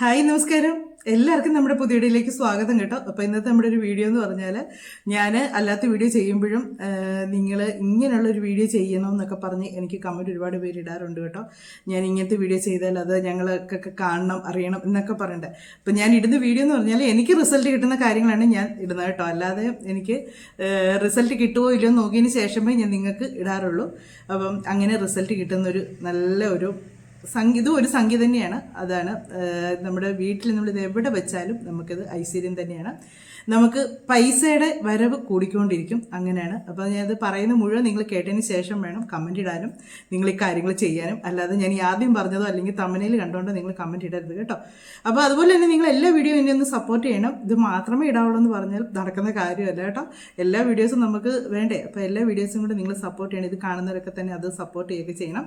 Hi നമസ്കാരം. എല്ലാവർക്കും നമ്മുടെ പുതിയ വീഡിയോയിലേക്ക് സ്വാഗതം കേട്ടോ. അപ്പോൾ ഇന്നത്തെ നമ്മുടെ ഒരു വീഡിയോ എന്ന് പറഞ്ഞാൽ ഞാൻ അല്ലാത്ത വീഡിയോ ചെയ്യുമ്പോഴും നിങ്ങൾ ഇങ്ങനെയുള്ള ഒരു വീഡിയോ ചെയ്യണം എന്നൊക്കെ പറഞ്ഞ് എനിക്ക് കമന്റ് ഒരുപാട് പേര് ഇടാറുണ്ട് കേട്ടോ. ഞാൻ ഇങ്ങനത്തെ വീഡിയോ ചെയ്താൽ അത് ഞങ്ങൾക്കൊക്കെ കാണണം അറിയണം എന്നൊക്കെ പറയണ്ടേ അപ്പോൾ ഞാൻ ഇടുന്ന വീഡിയോ എന്ന് പറഞ്ഞാൽ എനിക്ക് റിസൾട്ട് കിട്ടുന്ന കാര്യങ്ങളാണ് ഞാൻ ഇടുന്നത് കേട്ടോ. അല്ലാതെ എനിക്ക് റിസൾട്ട് കിട്ടുമോ ഇല്ലയോ നോക്കിയതിന് ശേഷമേ ഞാൻ നിങ്ങൾക്ക് ഇടാറുള്ളൂ. അപ്പം അങ്ങനെ റിസൾട്ട് കിട്ടുന്നൊരു നല്ല ഒരു സംഗീതം ഒരു സംഗീതം തന്നെയാണ്. അതാണ് നമ്മുടെ വീട്ടിൽ നമ്മളിത് എവിടെ വെച്ചാലും നമുക്കിത് ഐശ്വര്യം തന്നെയാണ്. നമുക്ക് പൈസയുടെ വരവ് കൂടിക്കൊണ്ടിരിക്കും. അങ്ങനെയാണ്. അപ്പോൾ ഞാനത് പറയുന്ന മുഴുവൻ നിങ്ങൾ കേട്ടതിന് ശേഷം വേണം കമന്റ് ഇടാനും നിങ്ങൾ ഈ കാര്യങ്ങൾ ചെയ്യാനും. അല്ലാതെ ഞാൻ ഈ ആദ്യം പറഞ്ഞതോ അല്ലെങ്കിൽ തമ്മനയിൽ കണ്ടുകൊണ്ടോ നിങ്ങൾ കമന്റ് ഇടരുത് കേട്ടോ. അപ്പോൾ അതുപോലെ തന്നെ നിങ്ങൾ എല്ലാ വീഡിയോ എന്നെ ഒന്ന് സപ്പോർട്ട് ചെയ്യണം. ഇത് മാത്രമേ ഇടാവുള്ളൂ എന്ന് പറഞ്ഞാൽ നടക്കുന്ന കാര്യമല്ല കേട്ടോ. എല്ലാ വീഡിയോസും നമുക്ക് വേണ്ടേ? അപ്പോൾ എല്ലാ വീഡിയോസും കൂടെ നിങ്ങൾ സപ്പോർട്ട് ചെയ്യണം. ഇത് കാണുന്നവരൊക്കെ തന്നെ അത് സപ്പോർട്ട് ചെയ്യുകയൊക്കെ ചെയ്യണം.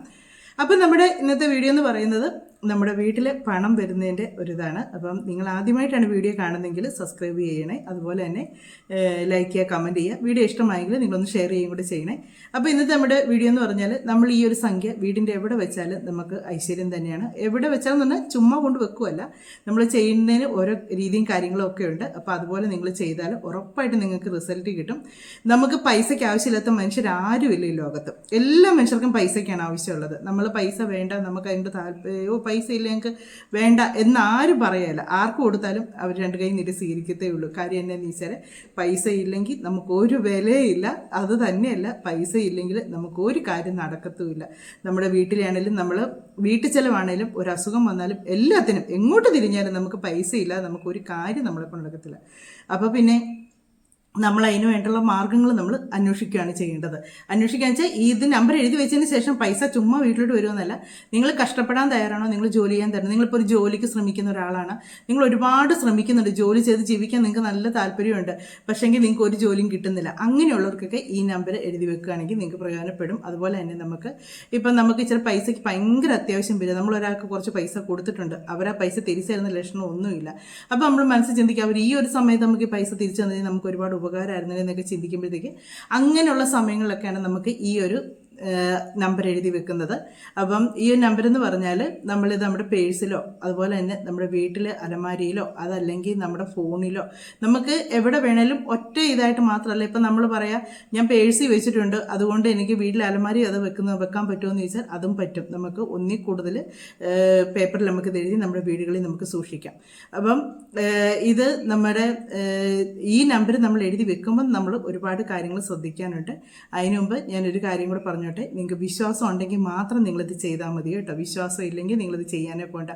അപ്പം നമ്മുടെ ഇന്നത്തെ വീഡിയോ എന്ന് പറയുന്നത് നമ്മുടെ വീട്ടിൽ പണം വരുന്നതിന്റെ ഒരിതാണ്. അപ്പം നിങ്ങൾ ആദ്യമായിട്ടാണ് വീഡിയോ കാണുന്നതെങ്കിൽ സബ്സ്ക്രൈബ് ചെയ്യണേ. അതുപോലെ തന്നെ ലൈക്ക് ചെയ്യുക കമന്റ് ചെയ്യുക. വീഡിയോ ഇഷ്ടമായെങ്കിൽ നിങ്ങളൊന്ന് ഷെയർ ചെയ്യുകയും കൂടി ചെയ്യണേ. അപ്പോൾ ഇന്നത്തെ നമ്മുടെ വീഡിയോ എന്ന് പറഞ്ഞാൽ നമ്മൾ ഈ ഒരു സംഖ്യ വീടിന്റെ എവിടെ വെച്ചാലും നമുക്ക് ഐശ്വര്യം തന്നെയാണ്. എവിടെ വെച്ചാലും തന്നെ ചുമ്മാ കൊണ്ട് വെക്കുമല്ല നമ്മൾ ചെയ്യുന്നതിന് ഓരോ രീതിയും കാര്യങ്ങളും ഒക്കെ ഉണ്ട്. അപ്പോൾ അതുപോലെ നിങ്ങൾ ചെയ്താൽ ഉറപ്പായിട്ട് നിങ്ങൾക്ക് റിസൾട്ട് കിട്ടും. നമുക്ക് പൈസയ്ക്ക് ആവശ്യമില്ലാത്ത മനുഷ്യരാരുമില്ല ഈ ലോകത്ത്. എല്ലാ മനുഷ്യർക്കും പൈസയ്ക്കാണ് ആവശ്യമുള്ളത്. നമ്മൾ പൈസ വേണ്ട നമുക്ക് അതിന്റെ താല്പര്യമോ പൈസ ഇല്ല ഞങ്ങൾക്ക് വേണ്ട. എന്ന് ആരും പറയല്ല. ആർക്ക് കൊടുത്താലും അവർ രണ്ട് കൈ നീട്ടി സ്വീകരിക്കത്തേ ഉള്ളൂ. കാര്യം എന്നാന്ന് വെച്ചാൽ പൈസ ഇല്ലെങ്കിൽ നമുക്ക് ഒരു വിലയില്ല അത് തന്നെയല്ല. പൈസ ഇല്ലെങ്കിൽ നമുക്ക് ഒരു കാര്യം നടക്കത്തുമില്ല. നമ്മുടെ വീട്ടിലാണെങ്കിലും നമ്മൾ വീട്ടിൽ ചെലവാണേലും ഒരു അസുഖം വന്നാലും എല്ലാത്തിനും എങ്ങോട്ട് തിരിഞ്ഞാലും നമുക്ക് പൈസ ഇല്ല. നമുക്ക് ഒരു കാര്യം നമ്മളെ കൊണ്ട് നടക്കത്തില്ല. അപ്പോൾ പിന്നെ നമ്മൾ അതിന് വേണ്ടുള്ള മാർഗങ്ങൾ നമ്മൾ അന്വേഷിക്കുകയാണ് ചെയ്യേണ്ടത്. അന്വേഷിക്കുക വെച്ചാൽ ഇത് നമ്പർ എഴുതി വെച്ചതിന് ശേഷം പൈസ ചുമ്മാ വീട്ടിലോട്ട് വരുമെന്നല്ല. നിങ്ങൾ കഷ്ടപ്പെടാൻ തയ്യാറാണോ? നിങ്ങൾ ജോലി ചെയ്യാൻ തരണം നിങ്ങളിപ്പോൾ ഒരു ജോലിക്ക് ശ്രമിക്കുന്ന ഒരാളാണ്. നിങ്ങൾ ഒരുപാട് ശ്രമിക്കുന്നുണ്ട്. ജോലി ചെയ്ത് ജീവിക്കാൻ നിങ്ങൾക്ക് നല്ല താല്പര്യമുണ്ട്. പക്ഷേങ്കിൽ നിങ്ങൾക്ക് ഒരു ജോലിയും കിട്ടുന്നില്ല. അങ്ങനെയുള്ളവർക്കൊക്കെ ഈ നമ്പർ എഴുതി വെക്കുകയാണെങ്കിൽ നിങ്ങൾക്ക് പ്രയോജനപ്പെടും. അതുപോലെ തന്നെ നമുക്ക് ഇപ്പം നമുക്ക് ഇച്ചിരി പൈസയ്ക്ക് ഭയങ്കര അത്യാവശ്യം വരും. നമ്മൾ ഒരാൾക്ക് കുറച്ച് പൈസ കൊടുത്തിട്ടുണ്ട്. അവർ ആ പൈസ തിരിച്ചു തരുന്ന ലക്ഷണം ഒന്നുമില്ല അപ്പോൾ നമ്മൾ മനസ്സിൽ ചിന്തിക്കുക അവർ ഈ ഒരു സമയത്ത് നമുക്ക് ഈ പൈസ തിരിച്ചു തന്നതിന് നമുക്ക് ഒരുപാട് ഉപകാരമായിരുന്നു എന്നൊക്കെ ചിന്തിക്കുമ്പോഴത്തേക്ക് അങ്ങനെയുള്ള സമയങ്ങളിലൊക്കെയാണ് നമുക്ക് ഈ ഒരു നമ്പർ എഴുതി വെക്കുന്നത്. അപ്പം ഈ ഒരു നമ്പർ എന്ന് പറഞ്ഞാൽ നമ്മളിത് നമ്മുടെ പേഴ്സിലോ അതുപോലെ തന്നെ നമ്മുടെ വീട്ടിൽ അലമാരിയിലോ അതല്ലെങ്കിൽ നമ്മുടെ ഫോണിലോ നമുക്ക് എവിടെ വേണേലും ഒറ്റ ഇതായിട്ട് മാത്രമല്ല ഇപ്പം നമ്മൾ പറയാം ഞാൻ പേഴ്സിൽ വെച്ചിട്ടുണ്ട് അതുകൊണ്ട് എനിക്ക് വീട്ടിൽ അലമാരി അത് വെക്കുന്ന വെക്കാൻ പറ്റുമോ എന്ന് ചോദിച്ചാൽ അതും പറ്റും. നമുക്ക് ഒന്നിൽ കൂടുതൽ പേപ്പറിൽ നമുക്ക് എഴുതി നമ്മുടെ വീടുകളിൽ നമുക്ക് സൂക്ഷിക്കാം. അപ്പം ഇത് നമ്മുടെ ഈ നമ്പർ നമ്മൾ എഴുതി വെക്കുമ്പോൾ നമ്മൾ ഒരുപാട് കാര്യങ്ങൾ ശ്രദ്ധിക്കാനുണ്ട്. അതിനു മുമ്പ് ഞാനൊരു കാര്യം കൂടെ പറഞ്ഞോട്ടെ നിങ്ങൾക്ക് വിശ്വാസം ഉണ്ടെങ്കിൽ മാത്രം നിങ്ങളിത് ചെയ്താൽ മതി കേട്ടോ. വിശ്വാസം ഇല്ലെങ്കിൽ നിങ്ങളിത് ചെയ്യാനേ പോകണ്ട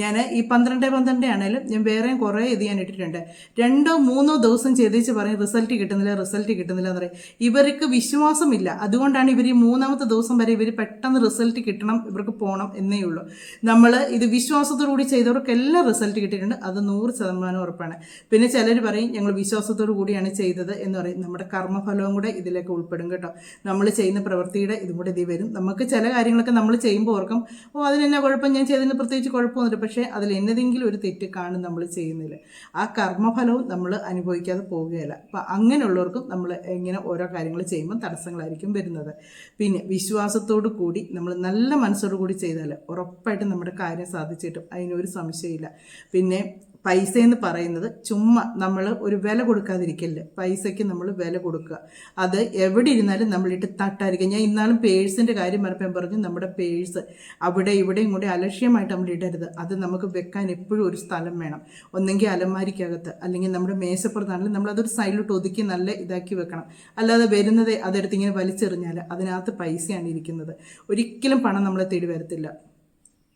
ഞാൻ ഈ പന്ത്രണ്ട് പന്ത്രണ്ട് ആണെങ്കിലും ഞാൻ വേറെയും കുറേ ഇത് ഞാൻ ഇട്ടിട്ടുണ്ട്. രണ്ടോ മൂന്നോ ദിവസം ചെയ്തേച്ച് പറയും റിസൾട്ട് കിട്ടുന്നില്ല റിസൾട്ട് കിട്ടുന്നില്ല എന്ന് പറയും. ഇവർക്ക് വിശ്വാസമില്ല. അതുകൊണ്ടാണ് ഇവർ ഈ മൂന്നാമത്തെ ദിവസം വരെ ഇവർ പെട്ടെന്ന് റിസൾട്ട് കിട്ടണം ഇവർക്ക് പോകണം എന്നേ ഉള്ളൂ. നമ്മൾ ഇത് വിശ്വാസത്തോടുകൂടി ചെയ്തവർക്ക് എല്ലാം റിസൾട്ട് കിട്ടിയിട്ടുണ്ട്. അത് നൂറ് ശതമാനം ഉറപ്പാണ്. പിന്നെ ചിലർ പറയും ഞങ്ങൾ വിശ്വാസത്തോടു കൂടിയാണ് ചെയ്തത് എന്ന് പറയും. നമ്മുടെ കർമ്മഫലവും കൂടെ ഇതിലേക്ക് ഉൾപ്പെടും കേട്ടോ. നമ്മൾ ചെയ്യുന്ന പ്രവൃത്തിയുടെ ഇതും കൂടെ ഇതിൽ വരും. നമുക്ക് ചില കാര്യങ്ങളൊക്കെ നമ്മൾ ചെയ്യുമ്പോൾ ഓർക്കും ഓ അതിനെന്നെ കുഴപ്പം? ഞാൻ ചെയ്തതിന് പ്രത്യേകിച്ച് കുഴപ്പമൊന്നുമില്ല. പക്ഷേ അതിൽ എന്നതെങ്കിലും ഒരു തെറ്റ് കാണും നമ്മൾ ചെയ്യുന്നില്ല. ആ കർമ്മഫലവും നമ്മൾ അനുഭവിക്കാതെ പോവുകയില്ല. അപ്പം അങ്ങനെയുള്ളവർക്കും നമ്മൾ ഇങ്ങനെ ഓരോ കാര്യങ്ങൾ ചെയ്യുമ്പോൾ തടസ്സങ്ങളായിരിക്കും വരുന്നത്. പിന്നെ വിശ്വാസത്തോടു കൂടി നമ്മൾ നല്ല മനസ്സോടു കൂടി ചെയ്താൽ ഉറപ്പായിട്ടും നമ്മുടെ കാര്യം സാധിച്ചിട്ടും. അതിനൊരു സംശയമില്ല. പിന്നെ പൈസ എന്ന് പറയുന്നത് ചുമ്മാ നമ്മൾ ഒരു വില കൊടുക്കാതിരിക്കല്ലേ? പൈസയ്ക്ക് നമ്മൾ വില കൊടുക്കുക. അത് എവിടെ ഇരുന്നാലും നമ്മളിട്ട് തട്ടായിരിക്കുക ഞാൻ ഇന്നാലും പേഴ്സിന്റെ കാര്യം പറഞ്ഞപ്പോൾ പറഞ്ഞു നമ്മുടെ പേഴ്സ് അവിടെ ഇവിടെയും കൂടി അലക്ഷ്യമായിട്ട് നമ്മൾ ഇടരുത്. അത് നമുക്ക് വെക്കാൻ എപ്പോഴും ഒരു സ്ഥലം വേണം. ഒന്നെങ്കിൽ അലമാരിക്കകത്ത് അല്ലെങ്കിൽ നമ്മുടെ മേശപ്പുറത്താണെങ്കിലും നമ്മളതൊരു സൈഡിലോട്ട് ഒതുക്കി നല്ല ഇതാക്കി വെക്കണം. അല്ലാതെ വരുന്നത് അതെടുത്ത് ഇങ്ങനെ വലിച്ചെറിഞ്ഞാൽ അതിനകത്ത് പൈസയാണ് ഇരിക്കുന്നത്. ഒരിക്കലും പണം നമ്മളെ തേടി വരത്തില്ല.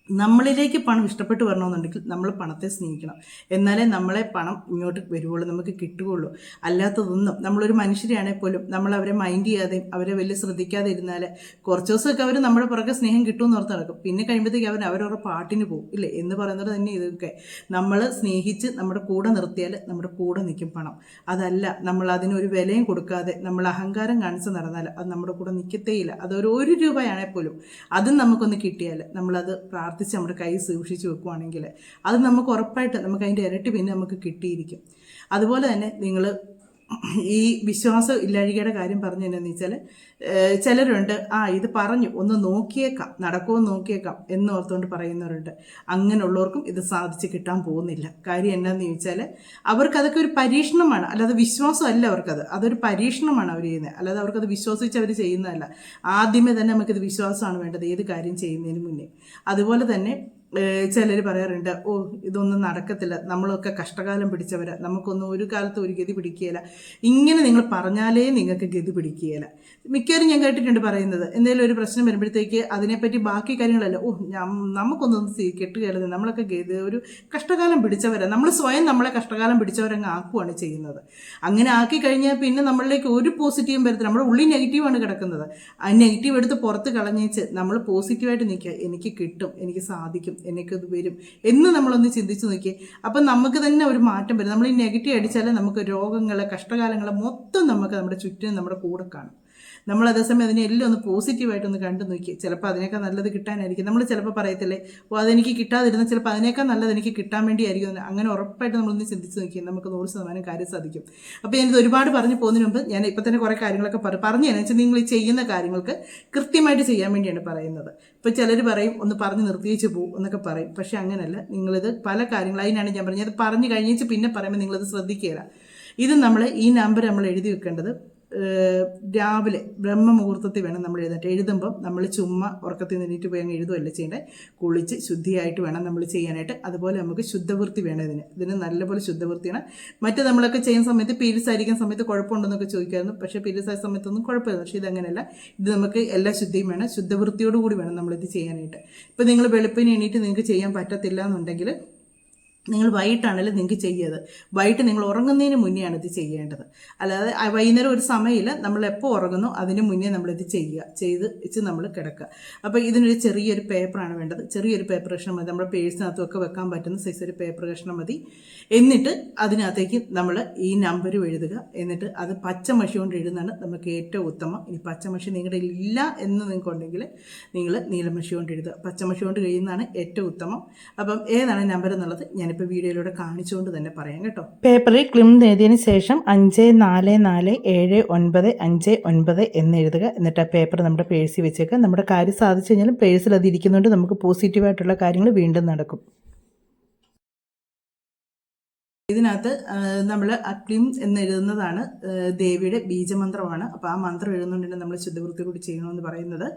നമ്മളിലേക്ക് പണം ഇഷ്ടപ്പെട്ട് വരണമെന്നുണ്ടെങ്കിൽ നമ്മൾ പണത്തെ സ്നേഹിക്കണം. എന്നാലേ നമ്മളെ പണം ഇങ്ങോട്ട് വരുവുള്ളൂ നമുക്ക് കിട്ടുകയുള്ളൂ. അല്ലാത്തതൊന്നും നമ്മളൊരു മനുഷ്യരെയാണെങ്കിൽ പോലും നമ്മൾ അവരെ മൈൻഡ് ചെയ്യാതെയും അവരെ വലിയ ശ്രദ്ധിക്കാതെ ഇരുന്നാൽ കുറച്ച് ദിവസമൊക്കെ അവർ നമ്മുടെ പുറകെ സ്നേഹം കിട്ടുമെന്ന് ഓർത്ത് നടക്കും. പിന്നെ കഴിയുമ്പോഴത്തേക്ക് അവർ അവരവരുടെ പാട്ടിന് പോകും. ഇല്ലേ? എന്ന് പറയുന്നത് തന്നെ ഇതൊക്കെ. നമ്മൾ സ്നേഹിച്ച് നമ്മുടെ കൂടെ നിർത്തിയാൽ നമ്മുടെ കൂടെ നിൽക്കും പണം. അതല്ല നമ്മൾ അതിനൊരു വിലയും കൊടുക്കാതെ നമ്മൾ അഹങ്കാരം കാണിച്ച് നടന്നാൽ അത് നമ്മുടെ കൂടെ നിൽക്കത്തേയില്ല അതൊരു ഒരു രൂപയാണെങ്കിൽ പോലും അതും നമുക്കൊന്ന് കിട്ടിയാൽ നമ്മളത് പ്രാർത്ഥിച്ച് നമ്മുടെ കൈ സൂക്ഷിച്ച് വെക്കുവാണെങ്കിൽ അത് നമുക്ക് ഉറപ്പായിട്ട് നമുക്ക് അതിന്റെ ഇരട്ടി പിന്നെ നമുക്ക് കിട്ടിയിരിക്കും. അതുപോലെ തന്നെ നിങ്ങൾ ഈ വിശ്വാസം ഇല്ലാഴികയുടെ കാര്യം പറഞ്ഞു എന്നാന്ന് വെച്ചാൽ ചിലരുണ്ട് ആ ഇത് പറഞ്ഞു ഒന്ന് നോക്കിയേക്കാം നടക്കുമോ നോക്കിയേക്കാം എന്ന് ഓർത്തുകൊണ്ട് പറയുന്നവരുണ്ട്. അങ്ങനെയുള്ളവർക്കും ഇത് സാധിച്ച് കിട്ടാൻ പോകുന്നില്ല. കാര്യം എന്നാന്ന് ചോദിച്ചാൽ അവർക്ക് അതൊക്കെ ഒരു പരീക്ഷണമാണ്. അല്ലാതെ വിശ്വാസമല്ല അവർക്കത്. അതൊരു പരീക്ഷണമാണ് അവർ ചെയ്യുന്നത് അല്ലാതെ അവർക്കത് വിശ്വസിച്ച് അവർ ചെയ്യുന്നതല്ല. ആദ്യമേ തന്നെ നമുക്കിത് വിശ്വാസമാണ് വേണ്ടത് ഏത് കാര്യം ചെയ്യുന്നതിന് മുന്നേ. അതുപോലെ തന്നെ ചിലർ പറയാറുണ്ട് ഓ ഇതൊന്നും നടക്കത്തില്ല. നമ്മളൊക്കെ കഷ്ടകാലം പിടിച്ചവരാ. നമുക്കൊന്നും ഒരു കാലത്ത് ഒരു ഗതി പിടിക്കുകയില്ല. ഇങ്ങനെ നിങ്ങൾ പറഞ്ഞാലേ നിങ്ങൾക്ക് ഗതി പിടിക്കുകയില്ല. മിക്കവാറും ഞാൻ കേട്ടിട്ടുണ്ട് പറയുന്നത്. എന്തെങ്കിലും ഒരു പ്രശ്നം വരുമ്പോഴത്തേക്ക് അതിനെപ്പറ്റി ബാക്കി കാര്യങ്ങളല്ല. ഓ നമുക്കൊന്നും കെട്ട് കെട്ടുകയല്ല നമ്മളൊക്കെ ഒരു കഷ്ടകാലം പിടിച്ചവരാണ് നമ്മൾ സ്വയം നമ്മളെ കഷ്ടകാലം പിടിച്ചവരങ്ങ് ആക്കുകയാണ് ചെയ്യുന്നത്. അങ്ങനെ ആക്കി കഴിഞ്ഞാൽ പിന്നെ നമ്മളിലേക്ക് ഒരു പോസിറ്റീവും വരത്തില്ല. നമ്മുടെ ഉള്ളി നെഗറ്റീവാണ് കിടക്കുന്നത്. ആ നെഗറ്റീവ് എടുത്ത് പുറത്ത് കളഞ്ഞേച്ച് നമ്മൾ പോസിറ്റീവായിട്ട് നിൽക്കുക. എനിക്ക് കിട്ടും എനിക്ക് സാധിക്കും എനിക്കത് വരും എന്ന് നമ്മളൊന്ന് ചിന്തിച്ച് നോക്കിയേ അപ്പം നമുക്ക് തന്നെ ഒരു മാറ്റം വരും. നമ്മൾ ഈ നെഗറ്റീവ് അടിച്ചാൽ നമുക്ക് രോഗങ്ങൾ കഷ്ടകാലങ്ങൾ മൊത്തം നമുക്ക് നമ്മുടെ ചുറ്റിനും നമ്മുടെ കൂടെ കാണും. നമ്മൾ അതേസമയം അതിനെ എല്ലാം ഒന്ന് പോസിറ്റീവായിട്ടൊന്ന് കണ്ടു നോക്കി. ചിലപ്പോൾ അതിനേക്കാൾ നല്ലത് കിട്ടാനായിരിക്കും. നമ്മൾ ചിലപ്പോൾ പറയത്തില്ലേ ഓ അതെനിക്ക് കിട്ടാതിരുന്ന ചിലപ്പോൾ അതിനേക്കാൾ നല്ലത് എനിക്ക് കിട്ടാൻ വേണ്ടിയായിരിക്കും അങ്ങനെ ഉറപ്പായിട്ട് നമ്മളൊന്ന് ചിന്തിച്ച് നോക്കി നമുക്ക് നൂറ് ശതമാനം കാര്യം സാധിക്കും. അപ്പോൾ ഞാനിത് ഒരുപാട് പറഞ്ഞു പോകുന്നതിന് മുമ്പ് ഞാൻ ഇപ്പം തന്നെ കുറേ കാര്യങ്ങളൊക്കെ പറ പറഞ്ഞു തന്നെ വെച്ചാൽ നിങ്ങൾ ചെയ്യുന്ന കാര്യങ്ങൾക്ക് കൃത്യമായിട്ട് ചെയ്യാൻ വേണ്ടിയാണ് പറയുന്നത്. ഇപ്പോൾ ചിലർ പറയും ഒന്ന് പറഞ്ഞ് നിർത്തിയിച്ച് പോകും എന്നൊക്കെ പറയും. പക്ഷേ അങ്ങനെയല്ല നിങ്ങളിത് പല കാര്യങ്ങൾ അതിനാണ് ഞാൻ പറഞ്ഞത്. പറഞ്ഞു കഴിഞ്ഞിട്ട് പിന്നെ പറയുമ്പോൾ നിങ്ങളത് ശ്രദ്ധിക്കുകയില്ല ഇത് നമ്മൾ ഈ നമ്പർ നമ്മൾ എഴുതി വെക്കേണ്ടത് രാവിലെ ബ്രഹ്മമുഹൂർത്തത്തിൽ വേണം നമ്മൾ എഴുതാനായിട്ട് എഴുതുമ്പം നമ്മൾ ചുമ്മാ ഉറക്കത്തിൽ നിന്നിട്ട് പോയി അങ്ങ് എഴുതുമല്ല ചെയ്യേണ്ടത് കുളിച്ച് ശുദ്ധിയായിട്ട് വേണം നമ്മൾ ചെയ്യാനായിട്ട്. അതുപോലെ നമുക്ക് ശുദ്ധവൃത്തി വേണം ഇതിന്. ഇതിന് നല്ലപോലെ ശുദ്ധവൃത്തിയാണ്. മറ്റേ നമ്മളൊക്കെ ചെയ്യുന്ന സമയത്ത് പീരീഡ്സ് ആയിരിക്കുന്ന സമയത്ത് കുഴപ്പമുണ്ടെന്നൊക്കെ ചോദിക്കായിരുന്നു പക്ഷേ പീരീഡ്സ് ആയ സമയത്തൊന്നും കുഴപ്പമില്ല. പക്ഷേ ഇതങ്ങനെയല്ല. ഇത് നമുക്ക് എല്ലാ ശുദ്ധിയും വേണം. ശുദ്ധവൃത്തിയോടുകൂടി വേണം നമ്മളിത് ചെയ്യാനായിട്ട്. ഇപ്പം നിങ്ങൾ വെളുപ്പിന് എണീറ്റ് നിങ്ങൾക്ക് ചെയ്യാൻ പറ്റത്തില്ല എന്നുണ്ടെങ്കിൽ നിങ്ങൾ വൈകിട്ടാണെങ്കിലും നിങ്ങൾക്ക് ചെയ്യത് വൈകിട്ട് നിങ്ങൾ ഉറങ്ങുന്നതിന് മുന്നെയാണ് ഇത് ചെയ്യേണ്ടത്. അല്ലാതെ വൈകുന്നേരം ഒരു സമയമില്ല നമ്മൾ എപ്പോൾ ഉറങ്ങുന്നു അതിന് മുന്നേ നമ്മളിത് ചെയ്യുക. ചെയ്ത് വെച്ച് നമ്മൾ കിടക്കുക. അപ്പോൾ ഇതിനൊരു ചെറിയൊരു പേപ്പറാണ് വേണ്ടത്. ചെറിയൊരു പേപ്പർ കഷ്ണം മതി. നമ്മുടെ പേഴ്സിനകത്തും ഒക്കെ വെക്കാൻ പറ്റുന്ന സൈസ് ഒരു പേപ്പർ കഷ്ണം മതി. എന്നിട്ട് അതിനകത്തേക്ക് നമ്മൾ ഈ നമ്പർ എഴുതുക. എന്നിട്ട് അത് പച്ച മഷി കൊണ്ട് എഴുതുന്നതാണ് നമുക്ക് ഏറ്റവും ഉത്തമം. ഇനി പച്ചമഷി നിങ്ങളുടെ ഇല്ല എന്ന് നിങ്ങൾക്കുണ്ടെങ്കിൽ നിങ്ങൾ നീലമഷി കൊണ്ട് എഴുതുക. പച്ച മഷി കൊണ്ട് കഴിയുന്നതാണ് ഏറ്റവും ഉത്തമം. അപ്പം ഏതാണ് നമ്പർ എന്നുള്ളത്? ഞാനിപ്പോൾ വീഡിയോയിലൂടെ കാണിച്ചുകൊണ്ട് തന്നെ പറയാം കേട്ടോ. പേപ്പറിൽ ക്ലിം എഴുതിയതിന് ശേഷം അഞ്ച് നാല് നാല് ഏഴ് ഒൻപത് അഞ്ച് ഒൻപത് എന്ന് എഴുതുക. എന്നിട്ട് ആ പേപ്പർ നമ്മുടെ പേഴ്സിൽ വെച്ചേക്കുക നമ്മുടെ കാര്യം സാധിച്ചു കഴിഞ്ഞാലും പേഴ്സിൽ അത് ഇരിക്കുന്നതുകൊണ്ട് നമുക്ക് പോസിറ്റീവായിട്ടുള്ള കാര്യങ്ങൾ വീണ്ടും നടക്കും. ഇതിനകത്ത് നമ്മൾ അക്ലിം എന്ന് എഴുതുന്നതാണ് ദേവിയുടെ ബീജമന്ത്രമാണ്. അപ്പോൾ ആ മന്ത്രം എഴുതുന്നുണ്ടെങ്കിൽ നമ്മൾ ശുദ്ധവൃത്തി കൂടി ചെയ്യണമെന്ന് പറയുന്നത്.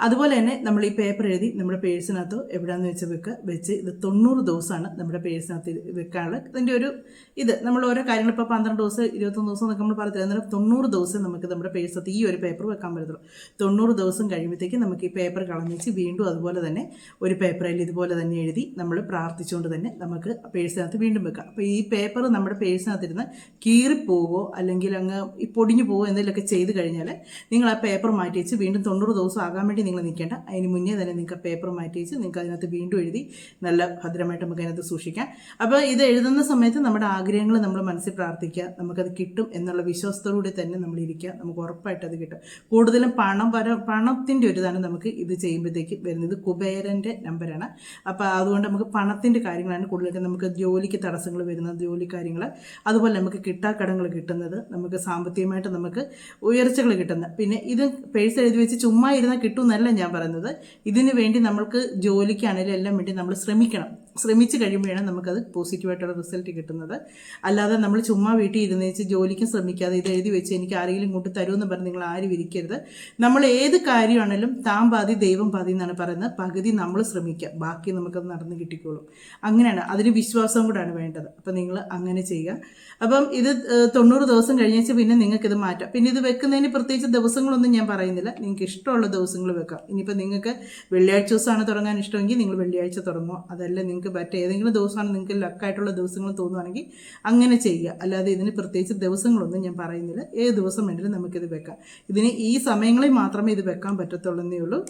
അതുപോലെ തന്നെ നമ്മൾ ഈ പേപ്പർ എഴുതി നമ്മുടെ പേഴ്സിനകത്തോ എവിടെയാന്ന് വെച്ച് വെക്കുക വെച്ച് ഇത് തൊണ്ണൂറ് ദിവസമാണ് നമ്മുടെ പേഴ്സിനകത്ത് വെക്കാനുള്ള ഇതിന്റെ ഒരു ഇത് നമ്മൾ ഓരോ കാര്യങ്ങൾ ഇപ്പോൾ പന്ത്രണ്ട് ദിവസം ഇരുപത്തൊന്ന് ദിവസം എന്നൊക്കെ നമ്മൾ പറയത്തില്ല എന്നാലും തൊണ്ണൂറ് ദിവസം നമുക്ക് നമ്മുടെ പേഴ്സിനകത്ത് ഈ ഒരു പേപ്പർ വെക്കാൻ പറ്റത്തുള്ളൂ. തൊണ്ണൂറ് ദിവസം കഴിയുമ്പോഴത്തേക്ക് നമുക്ക് ഈ പേപ്പർ കളഞ്ഞിച്ച് വീണ്ടും അതുപോലെ തന്നെ ഒരു പേപ്പറിൽ ഇതുപോലെ തന്നെ എഴുതി നമ്മൾ പ്രാർത്ഥിച്ചുകൊണ്ട് തന്നെ നമുക്ക് പേഴ്സിനകത്ത് വീണ്ടും വെക്കാം. അപ്പോൾ ഈ പേപ്പർ നമ്മുടെ പേഴ്സിനകത്തിരുന്ന് കീറിപ്പോവോ അല്ലെങ്കിൽ അങ്ങ് പൊടിഞ്ഞു പോവോ എന്തെങ്കിലുമൊക്കെ ചെയ്ത് കഴിഞ്ഞാൽ നിങ്ങൾ ആ പേപ്പർ മാറ്റി വെച്ച് വീണ്ടും തൊണ്ണൂറ് ദിവസം ആകാൻ വേണ്ടി നിങ്ങൾ നിൽക്കേണ്ട. അതിന് മുന്നേ തന്നെ നിങ്ങൾക്ക് പേപ്പർ മാറ്റി വെച്ച് നിങ്ങൾക്ക് അതിനകത്ത് വീണ്ടും എഴുതി നല്ല ഭദ്രമായിട്ട് നമുക്ക് അതിനകത്ത് സൂക്ഷിക്കാം. അപ്പോൾ ഇത് എഴുതുന്ന സമയത്ത് നമ്മുടെ ആഗ്രഹങ്ങൾ നമ്മൾ മനസ്സിൽ പ്രാർത്ഥിക്കുക. നമുക്കത് കിട്ടും എന്നുള്ള വിശ്വാസത്തോടുകൂടി തന്നെ നമ്മൾ ഇരിക്കുക. നമുക്ക് ഉറപ്പായിട്ട് അത് കിട്ടും. കൂടുതലും പണം വര പണത്തിന്റെ ഒരു ഇതാണ് നമുക്ക് ഇത് ചെയ്യുമ്പോഴത്തേക്ക് വരുന്നത്. കുബേരന്റെ നമ്പറാണ് അപ്പോൾ അതുകൊണ്ട് നമുക്ക് പണത്തിന്റെ കാര്യങ്ങളാണ് കൂടുതലായിട്ട് നമുക്ക് ജോലിക്ക് തടസ്സങ്ങൾ വരുന്നത് ജോലി കാര്യങ്ങൾ. അതുപോലെ നമുക്ക് കിട്ടാക്കടങ്ങൾ കിട്ടുന്നത് നമുക്ക് സാമ്പത്തികമായിട്ട് നമുക്ക് ഉയർച്ചകൾ കിട്ടുന്നത് പിന്നെ ഇത് പേഴ്സ് എഴുതി വെച്ച് ചുമ്മാ ഇരുന്നാൽ കിട്ടും എന്നല്ല ഞാൻ പറയുന്നത്. ഇതിനു വേണ്ടി നമ്മൾക്ക് ജോലിക്കാണെങ്കിലും എല്ലാം വേണ്ടി നമ്മൾ ശ്രമിക്കണം. ശ്രമിച്ച് കഴിയുമ്പോഴാണ് നമുക്കത് പോസിറ്റീവായിട്ടുള്ള റിസൾട്ട് കിട്ടുന്നത്. അല്ലാതെ നമ്മൾ ചുമ്മാ വീട്ടിൽ ഇരുന്ന് വെച്ച് ജോലിക്കും ശ്രമിക്കാതെ ഇത് എഴുതി വെച്ച് എനിക്ക് ആരെങ്കിലും ഇങ്ങോട്ട് തരുമെന്ന് പറഞ്ഞ് നിങ്ങൾ ആരും ഇരിക്കരുത് നമ്മൾ ഏത് കാര്യമാണെങ്കിലും താൻ പാതി ദൈവം പാതി എന്നാണ് പറയുന്നത്. പകുതി നമ്മൾ ശ്രമിക്കുക ബാക്കി നമുക്കത് നടന്ന് കിട്ടിക്കോളും. അങ്ങനെയാണ്. അതിന് വിശ്വാസം കൂടാണ് വേണ്ടത്. അപ്പം നിങ്ങൾ അങ്ങനെ ചെയ്യുക. അപ്പം ഇത് തൊണ്ണൂറ് ദിവസം കഴിഞ്ഞേച്ച് പിന്നെ നിങ്ങൾക്ക് ഇത് മാറ്റാം. പിന്നെ ഇത് വെക്കുന്നതിന് പ്രത്യേകിച്ച് ദിവസങ്ങളൊന്നും ഞാൻ പറയുന്നില്ല. നിങ്ങൾക്ക് ഇഷ്ടമുള്ള ദിവസങ്ങൾ വെക്കാം. ഇനിയിപ്പോൾ നിങ്ങൾക്ക് വെള്ളിയാഴ്ച ദിവസമാണ് തുടങ്ങാൻ ഇഷ്ടമെങ്കിൽ നിങ്ങൾ വെള്ളിയാഴ്ച തുടങ്ങുമോ അതല്ല നിങ്ങൾക്ക് പറ്റുക ഏതെങ്കിലും ദിവസമാണ് നിങ്ങൾക്ക് ലക്കായിട്ടുള്ള ദിവസങ്ങൾ തോന്നുവാണെങ്കിൽ അങ്ങനെ ചെയ്യുക. അല്ലാതെ ഇതിന് പ്രത്യേകിച്ച് ദിവസങ്ങളൊന്നും ഞാൻ പറയുന്നില്ല. ഏത് ദിവസം വേണമെങ്കിലും നമുക്കിത് വെക്കാം. ഇതിന് ഈ സമയങ്ങളിൽ മാത്രമേ ഇത് വെക്കാൻ പറ്റത്തുള്ളൂ എന്നേ ഉള്ളൂ.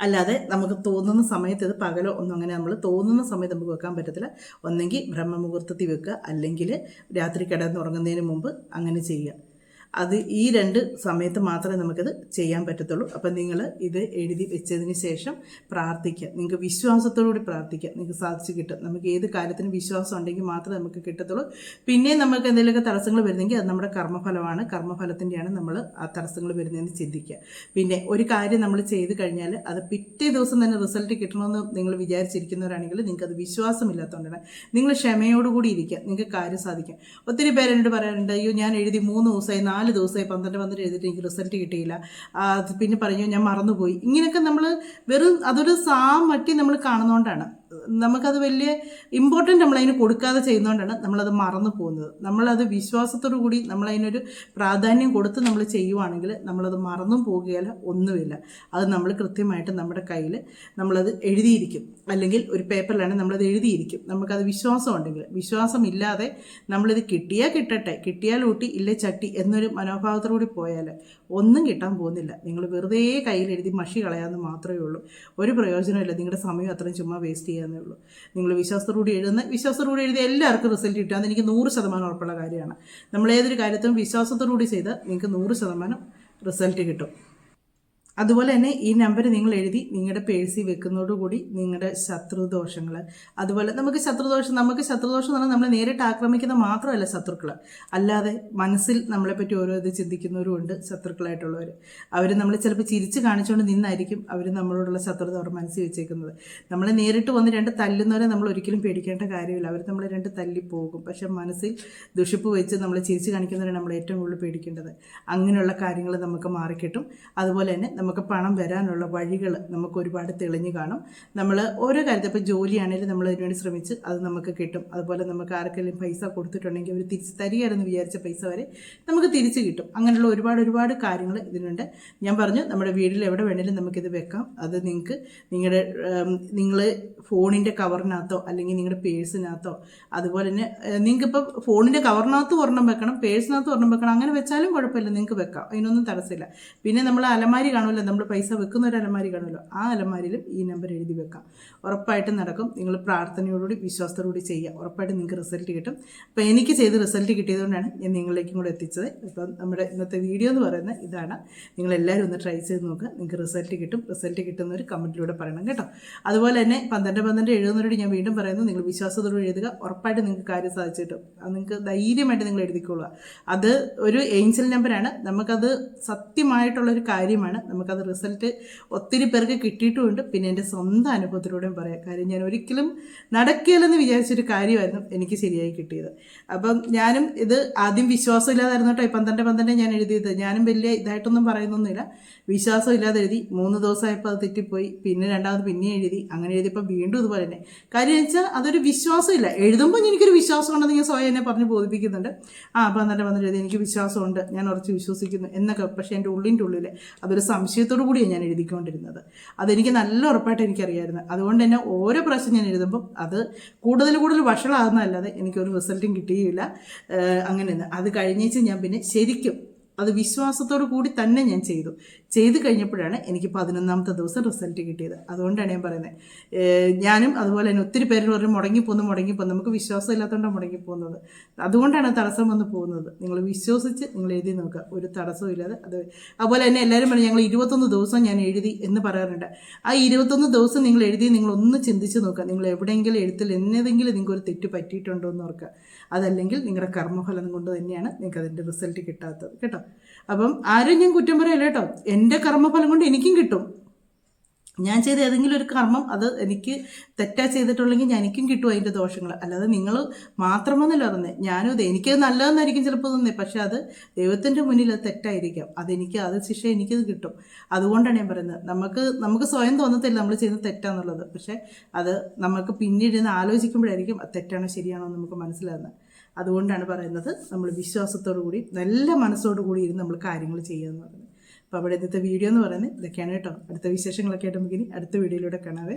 അല്ലാതെ നമുക്ക് തോന്നുന്ന സമയത്ത് ഇത് പകലോ ഒന്നും അങ്ങനെ നമ്മൾ തോന്നുന്ന സമയത്ത് നമുക്ക് വെക്കാൻ പറ്റത്തില്ല. ഒന്നെങ്കിൽ ബ്രഹ്മമുഹൂർത്തത്തിൽ വെക്കുക. അല്ലെങ്കിൽ രാത്രി കിടന്നുറങ്ങുന്നതിന് മുമ്പ് അങ്ങനെ ചെയ്യുക. അത് ഈ രണ്ട് സമയത്ത് മാത്രമേ നമുക്കത് ചെയ്യാൻ പറ്റത്തുള്ളൂ. അപ്പം നിങ്ങൾ ഇത് എഴുതി വെച്ചതിന് ശേഷം പ്രാർത്ഥിക്കുക. നിങ്ങൾക്ക് വിശ്വാസത്തോടുകൂടി പ്രാർത്ഥിക്കുക. നിങ്ങൾക്ക് സാധിച്ചു കിട്ടും. നമുക്ക് ഏത് കാര്യത്തിനും വിശ്വാസം ഉണ്ടെങ്കിൽ മാത്രമേ നമുക്ക് കിട്ടത്തുള്ളൂ. പിന്നെ നമുക്ക് എന്തെങ്കിലുമൊക്കെ തടസ്സങ്ങൾ വരുന്നെങ്കിൽ അത് നമ്മുടെ കർമ്മഫലമാണ്. കർമ്മഫലത്തിന്റെയാണ് നമ്മൾ ആ തടസ്സങ്ങൾ വരുന്നതെന്ന് ചിന്തിക്കുക. പിന്നെ ഒരു കാര്യം നമ്മൾ ചെയ്ത് കഴിഞ്ഞാൽ അത് പിറ്റേ ദിവസം തന്നെ റിസൾട്ട് കിട്ടണമെന്ന് നിങ്ങൾ വിചാരിച്ചിരിക്കുന്നവരാണെങ്കിൽ നിങ്ങൾക്ക് അത് വിശ്വാസമില്ലാത്തതുകൊണ്ടാണ്. നിങ്ങൾ ക്ഷമയോടുകൂടി ഇരിക്കുക. നിങ്ങൾക്ക് കാര്യം സാധിക്കും. ഒത്തിരി പേര് എന്നോട് പറയാറുണ്ട് അയ്യോ ഞാൻ എഴുതി മൂന്ന് ദിവസമായി നാല് ദിവസമായി പന്ത്രണ്ട് പന്ത്രണ്ട് എഴുതിയിട്ട് എനിക്ക് റിസൾട്ട് കിട്ടിയില്ല. പിന്നെ പറഞ്ഞു ഞാൻ മറന്നുപോയി. ഇങ്ങനെയൊക്കെ നമ്മൾ വെറും അതൊരു സാ മറ്റി നമ്മൾ കാണുന്നതുകൊണ്ടാണ് നമുക്കത് വലിയ ഇമ്പോർട്ടന്റ് നമ്മളതിന് കൊടുക്കാതെ ചെയ്യുന്നതുകൊണ്ടാണ് നമ്മളത് മറന്നു പോകുന്നത്. നമ്മളത് വിശ്വാസത്തോടു കൂടി നമ്മളതിനൊരു പ്രാധാന്യം കൊടുത്ത് നമ്മൾ ചെയ്യുവാണെങ്കിൽ നമ്മളത് മറന്നും പോകുകയില്ല ഒന്നുമില്ല. അത് നമ്മൾ കൃത്യമായിട്ട് നമ്മുടെ കയ്യിൽ നമ്മളത് എഴുതിയിരിക്കും. അല്ലെങ്കിൽ ഒരു പേപ്പറിലാണ് നമ്മളത് എഴുതിയിരിക്കും. നമുക്കത് വിശ്വാസം ഉണ്ടെങ്കിൽ വിശ്വാസം വിശ്വാസമില്ലാതെ നമ്മളിത് കിട്ടിയാൽ കിട്ടട്ടെ കിട്ടിയാൽ ഊട്ടി ഇല്ലേ ചട്ടി എന്നൊരു മനോഭാവത്തോടുകൂടി പോയാൽ ഒന്നും കിട്ടാൻ പോകുന്നില്ല. നിങ്ങൾ വെറുതെ കയ്യിൽ എഴുതി മഷി കളയാമെന്ന് മാത്രമേ ഉള്ളൂ. ഒരു പ്രയോജനമില്ല നിങ്ങളുടെ സമയം അത്രയും ചുമ്മാ വേസ്റ്റ് ചെയ്യാന്നേ ഉള്ളൂ. നിങ്ങൾ വിശ്വാസത്തോടുകൂടി എഴുതുന്ന വിശ്വാസത്തോടുകൂടി എഴുതി എല്ലാവർക്കും റിസൾട്ട് കിട്ടുക അത് എനിക്ക് നൂറ് ശതമാനം ഉറപ്പുള്ള കാര്യമാണ്. നമ്മൾ ഏതൊരു കാര്യത്തിനും വിശ്വാസത്തോടുകൂടി ചെയ്താൽ നിങ്ങൾക്ക് നൂറ് ശതമാനം റിസൾട്ട് കിട്ടും. അതുപോലെ തന്നെ ഈ നമ്പർ നിങ്ങൾ എഴുതി നിങ്ങളുടെ പേഴ്സിൽ വെക്കുന്നതോടുകൂടി നിങ്ങളുടെ ശത്രുദോഷങ്ങൾ അതുപോലെ നമുക്ക് ശത്രുദോഷം നമുക്ക് ശത്രുദോഷം എന്ന് പറഞ്ഞാൽ നമ്മളെ നേരിട്ട് ആക്രമിക്കുന്ന മാത്രമല്ല ശത്രുക്കൾ അല്ലാതെ മനസ്സിൽ നമ്മളെപ്പറ്റി ഓരോ ഇത് ചിന്തിക്കുന്നവരുമുണ്ട് ശത്രുക്കളായിട്ടുള്ളവർ അവർ നമ്മൾ ചിലപ്പോൾ ചിരിച്ച് കാണിച്ചുകൊണ്ട് നിന്നായിരിക്കും അവർ നമ്മളോടുള്ള ശത്രുത അവർ മനസ്സിൽ വെച്ചേക്കുന്നത്. നമ്മളെ നേരിട്ട് വന്ന് രണ്ട് തല്ലുന്നവരെ നമ്മൾ ഒരിക്കലും പേടിക്കേണ്ട കാര്യമില്ല. അവർ നമ്മളെ രണ്ട് തല്ലി പോകും. പക്ഷെ മനസ്സിൽ ദുഷിപ്പ് വെച്ച് നമ്മൾ ചിരിച്ച് കാണിക്കുന്നവരെ നമ്മൾ ഏറ്റവും കൂടുതൽ പേടിക്കേണ്ടത്. അങ്ങനെയുള്ള കാര്യങ്ങൾ നമുക്ക് മാറിക്കിട്ടും. അതുപോലെ തന്നെ നമുക്ക് പണം വരാനുള്ള വഴികൾ നമുക്ക് ഒരുപാട് തെളിഞ്ഞു കാണും. നമ്മൾ ഓരോ കാര്യത്തിൽ ഇപ്പോൾ ജോലിയാണെങ്കിലും നമ്മൾ അതിനുവേണ്ടി ശ്രമിച്ച് അത് നമുക്ക് കിട്ടും. അതുപോലെ നമുക്ക് ആർക്കെങ്കിലും പൈസ കൊടുത്തിട്ടുണ്ടെങ്കിൽ അവർ തിരിച്ച് തരികയാണെന്ന് വിചാരിച്ച പൈസ വരെ നമുക്ക് തിരിച്ച് കിട്ടും. അങ്ങനെയുള്ള ഒരുപാട് ഒരുപാട് കാര്യങ്ങൾ ഇതിനുണ്ട്. ഞാൻ പറഞ്ഞു നമ്മുടെ വീട്ടിൽ എവിടെ വേണേലും നമുക്കിത് വെക്കാം. അത് നിങ്ങൾക്ക് നിങ്ങളുടെ നിങ്ങൾ ഫോണിന്റെ കവറിനകത്തോ അല്ലെങ്കിൽ നിങ്ങളുടെ പേഴ്സിനകത്തോ അതുപോലെ തന്നെ നിങ്ങൾക്കിപ്പോൾ ഫോണിന്റെ കവറിനകത്ത് ഒരെണ്ണം വെക്കണം പേഴ്സിനകത്ത് ഒരെണ്ണം വെക്കണം അങ്ങനെ വെച്ചാലും കുഴപ്പമില്ല. നിങ്ങൾക്ക് വെക്കാം. അതിനൊന്നും തടസ്സമില്ല. പിന്നെ നമ്മൾ അലമാരി കാണുമല്ലോ നമ്മൾ പൈസ വെക്കുന്ന ഒരു അലമാരി കാണുമല്ലോ ആ അലമാരിയിലും ഈ നമ്പർ എഴുതി വെക്കാം. ഉറപ്പായിട്ടും നടക്കും. നിങ്ങൾ പ്രാർത്ഥനയോടുകൂടി വിശ്വാസത്തോടുകൂടി ചെയ്യുക. ഉറപ്പായിട്ടും നിങ്ങൾക്ക് റിസൾട്ട് കിട്ടും. അപ്പോൾ എനിക്ക് ചെയ്ത് റിസൾട്ട് കിട്ടിയതുകൊണ്ടാണ് ഞാൻ നിങ്ങളിലേക്കും കൂടെ എത്തിച്ചത്. ഇപ്പം നമ്മുടെ ഇന്നത്തെ വീഡിയോ എന്ന് പറയുന്നത് ഇതാണ്. നിങ്ങളെല്ലാവരും ഒന്ന് ട്രൈ ചെയ്ത് നോക്കുക നിങ്ങൾക്ക് റിസൾട്ട് കിട്ടും. റിസൾട്ട് കിട്ടുന്ന ഒരു കമന്റിലൂടെ പറയണം കേട്ടോ. അതുപോലെ തന്നെ പന്ത്രണ്ട് പന്ത്രണ്ട് എഴുതുന്നവരോട് ഞാൻ വീണ്ടും പറയുന്നു. നിങ്ങൾ വിശ്വാസത്തോട് എഴുതുക. ഉറപ്പായിട്ട് നിങ്ങൾക്ക് കാര്യം സാധിച്ചു അത് നിങ്ങൾക്ക് ധൈര്യമായിട്ട് നിങ്ങൾ എഴുതിക്കൊള്ളുക. അത് ഒരു ഏഞ്ചൽ നമ്പറാണ് നമുക്കത് സത്യമായിട്ടുള്ളൊരു കാര്യമാണ്. നമുക്കത് റിസൾട്ട് ഒത്തിരി പേർക്ക് കിട്ടിയിട്ടുമുണ്ട്. പിന്നെ എന്റെ സ്വന്തം അനുഭവത്തിലൂടെയും പറയാം. കാര്യം ഞാൻ ഒരിക്കലും നടക്കില്ലെന്ന് വിചാരിച്ചൊരു കാര്യമായിരുന്നു എനിക്ക് ശരിയായി കിട്ടിയത്. അപ്പം ഞാനും ഇത് ആദ്യം വിശ്വാസമില്ലാതായിരുന്നു കേട്ടോ. പന്ത്രണ്ട് പന്ത്രണ്ട് ഞാൻ എഴുതിയത്. ഞാനും വലിയ ഇതായിട്ടൊന്നും പറയുന്നൊന്നുമില്ല. വിശ്വാസം ഇല്ലാതെ എഴുതി. മൂന്ന് ദിവസമായപ്പോൾ അത് തെറ്റിപ്പോയി. പിന്നെ രണ്ടാമത് പിന്നെ എഴുതി. അങ്ങനെ എഴുതിയപ്പോൾ വീണ്ടും ഇതുപോലെ തന്നെ. കാര്യം വെച്ചാൽ അതൊരു വിശ്വാസമില്ല. എഴുതുമ്പോൾ എനിക്കൊരു വിശ്വാസം ഉണ്ടെന്ന് ഞാൻ സ്വയം എന്നെ പറഞ്ഞ് ബോധിപ്പിക്കുന്നുണ്ട്. ആ പന്ത്രണ്ട് പന്ത്രണ്ട് എഴുതി. എനിക്ക് വിശ്വാസമുണ്ട്. ഞാൻ ഉറച്ച് വിശ്വസിക്കുന്നു എന്നൊക്കെ. പക്ഷേ എന്റെ ഉള്ളിന്റെ ഉള്ളിൽ അതൊരു സംശയത്തോടു കൂടിയാണ് ഞാൻ എഴുതിക്കൊണ്ടിരുന്നത്. അതെനിക്ക് നല്ല ഉറപ്പായിട്ട് എനിക്കറിയായിരുന്നു. അതുകൊണ്ട് തന്നെ ഓരോ പ്രാവശ്യം ഞാൻ എഴുതുമ്പോൾ അത് കൂടുതൽ കൂടുതൽ വഷളാകുന്നതല്ലാതെ എനിക്കൊരു റിസൾട്ടും കിട്ടിയില്ല. അങ്ങനെ അത് കഴിഞ്ഞേച്ച് ഞാൻ പിന്നെ ശരിക്കും അത് വിശ്വാസത്തോടു കൂടി തന്നെ ഞാൻ ചെയ്തു. ചെയ്തു കഴിഞ്ഞപ്പോഴാണ് എനിക്ക് പതിനൊന്നാമത്തെ ദിവസം റിസൾട്ട് കിട്ടിയത്. അതുകൊണ്ടാണ് ഞാൻ പറയുന്നത് ഞാനും അതുപോലെ തന്നെ ഒത്തിരി പേര് പറഞ്ഞു മുടങ്ങിപ്പോന്ന് മുടങ്ങിപ്പോന്ന് നമുക്ക് വിശ്വാസം ഇല്ലാത്തതുകൊണ്ടാണ് മുടങ്ങിപ്പോകുന്നത് അതുകൊണ്ടാണ് തടസ്സം വന്ന് പോകുന്നത്. നിങ്ങൾ വിശ്വസിച്ച് നിങ്ങൾ എഴുതി നോക്കുക. ഒരു തടസ്സവും ഇല്ലാതെ അത് അതുപോലെ തന്നെ എല്ലാവരും പറഞ്ഞു ഞങ്ങൾ ഇരുപത്തൊന്ന് ദിവസം ഞാൻ എഴുതി എന്ന് പറയാറുണ്ട്. ആ ഇരുപത്തൊന്ന് ദിവസം നിങ്ങൾ എഴുതി നിങ്ങൾ ഒന്ന് ചിന്തിച്ച് നോക്കുക. നിങ്ങൾ എവിടെയെങ്കിലും എഴുത്തിൽ എന്നതെങ്കിലും നിങ്ങൾക്ക് ഒരു തെറ്റ് പറ്റിയിട്ടുണ്ടോ എന്ന് ഓർക്കുക. അതല്ലെങ്കിൽ നിങ്ങളുടെ കർമ്മഫലം കൊണ്ട് തന്നെയാണ് നിങ്ങൾക്ക് അതിന്റെ റിസൾട്ട് കിട്ടാത്തത്. കേട്ടോ? അപ്പം ആരും ഞാൻ കുറ്റം പറയല്ല കേട്ടോ. എന്റെ കർമ്മഫലം കൊണ്ട് എനിക്കും കിട്ടും. ഞാൻ ചെയ്ത ഏതെങ്കിലും ഒരു കർമ്മം അത് എനിക്ക് തെറ്റാ ചെയ്തിട്ടുള്ളെങ്കിൽ ഞാൻ എനിക്കും കിട്ടും അതിന്റെ ദോഷങ്ങൾ. അല്ലാതെ നിങ്ങൾ മാത്രമെന്നല്ല പറഞ്ഞത് ഞാനും ഇത് എനിക്കത് നല്ലതെന്നായിരിക്കും ചിലപ്പോൾ തോന്നുന്നത് പക്ഷെ അത് ദൈവത്തിന്റെ മുന്നിൽ അത് തെറ്റായിരിക്കാം. അതെനിക്ക് അത് ശിക്ഷ എനിക്കത് കിട്ടും. അതുകൊണ്ടാണ് ഞാൻ പറയുന്നത്. നമുക്ക് നമുക്ക് സ്വയം തോന്നത്തില്ല നമ്മൾ ചെയ്യുന്നത് തെറ്റാന്നുള്ളത്. പക്ഷേ അത് നമുക്ക് പിന്നീട് ആലോചിക്കുമ്പോഴായിരിക്കും അത് തെറ്റാണോ ശരിയാണോ നമുക്ക് മനസ്സിലാകുന്നത്. അതുകൊണ്ടാണ് പറയുന്നത് നമ്മൾ വിശ്വാസത്തോടു കൂടി നല്ല മനസ്സോടു കൂടി ഇരുന്ന് നമ്മൾ കാര്യങ്ങൾ ചെയ്യുക എന്ന് പറയുന്നത്. അപ്പോൾ അവിടെ ഇന്നത്തെ വീഡിയോ എന്ന് പറയുന്നത് ഇതൊക്കെയാണ് കേട്ടോ. അടുത്ത വിശേഷങ്ങളൊക്കെ ആയിട്ട് നമുക്ക് ഇനി അടുത്ത വീഡിയോയിലൂടെ കാണാവേ.